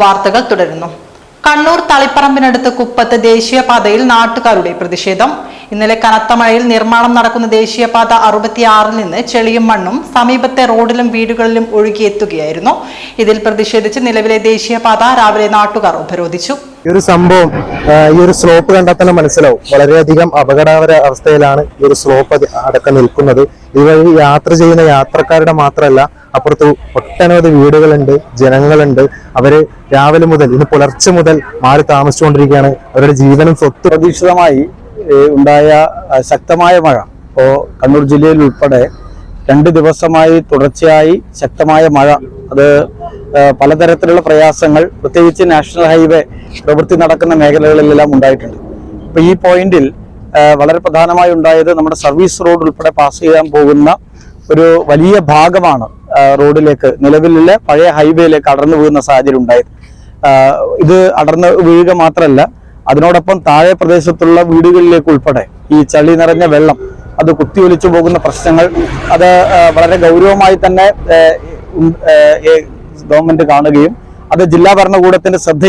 വാർത്തകൾ തുടരുന്നു. കണ്ണൂർ തളിപ്പറമ്പിനടുത്ത് കുപ്പത്ത് ദേശീയപാതയിൽ നാട്ടുകാരുടെ പ്രതിഷേധം. ഇന്നലെ കനത്ത മഴയിൽ നിർമ്മാണം നടക്കുന്ന ദേശീയപാത അറുപത്തിയാറിൽ നിന്ന് ചെളിയും മണ്ണും സമീപത്തെ റോഡിലും വീടുകളിലും ഒഴുകിയെത്തുകയായിരുന്നു. ഇതിൽ പ്രതിഷേധിച്ച് നിലവിലെ ദേശീയപാത രാവിലെ നാട്ടുകാർ ഉപരോധിച്ചു. ഈ ഒരു സംഭവം ഈ ഒരു സ്ലോപ്പ് കണ്ടാൽ തന്നെ മനസ്സിലാവും. വളരെയധികം അപകടകര അവസ്ഥയിലാണ് ഈ ഒരു സ്ലോപ്പ് അടക്കം നിൽക്കുന്നത്. ഇതുവഴി യാത്ര ചെയ്യുന്ന യാത്രക്കാരുടെ മാത്രമല്ല അപ്പുറത്ത് ഒട്ടനവധി വീടുകളുണ്ട് ജനങ്ങളുണ്ട്. അവർ രാവിലെ മുതൽ ഇന്ന് പുലർച്ചെ മുതൽ മാറി താമസിച്ചുകൊണ്ടിരിക്കുകയാണ്. അവരുടെ ജീവനും സ്വത്ത് പ്രതീക്ഷിതമായി ഉണ്ടായ ശക്തമായ മഴ. ഇപ്പോൾ കണ്ണൂർ ജില്ലയിൽ ഉൾപ്പെടെ രണ്ട് ദിവസമായി തുടർച്ചയായി ശക്തമായ മഴ. അത് പലതരത്തിലുള്ള പ്രയാസങ്ങൾ പ്രത്യേകിച്ച് നാഷണൽ ഹൈവേ പ്രവൃത്തി നടക്കുന്ന മേഖലകളിലെല്ലാം ഉണ്ടായിട്ടുണ്ട്. അപ്പോൾ ഈ പോയിന്റിൽ വളരെ പ്രധാനമായി ഉണ്ടായത് നമ്മുടെ സർവീസ് റോഡ് ഉൾപ്പെടെ പാസ് ചെയ്യാൻ പോകുന്ന ഒരു വലിയ ഭാഗമാണ് റോഡിലേക്ക് നിലവിലുള്ള പഴയ ഹൈവേയിലേക്ക് അടർന്നു വീഴുന്ന സാഹചര്യം ഉണ്ടായത് ഇത് അടർന്ന് വീഴുക മാത്രമല്ല അതിനോടൊപ്പം താഴെ പ്രദേശത്തുള്ള വീടുകളിലേക്ക് ഉൾപ്പെടെ ഈ ചളി നിറഞ്ഞ വെള്ളം അത് കുത്തിയൊലിച്ചു പോകുന്ന പ്രശ്നങ്ങൾ അത് വളരെ ഗൗരവമായി തന്നെ ഗവൺമെന്റ് കാണുകയും അത് ജില്ലാ ഭരണകൂടത്തിന്റെ ശ്രദ്ധ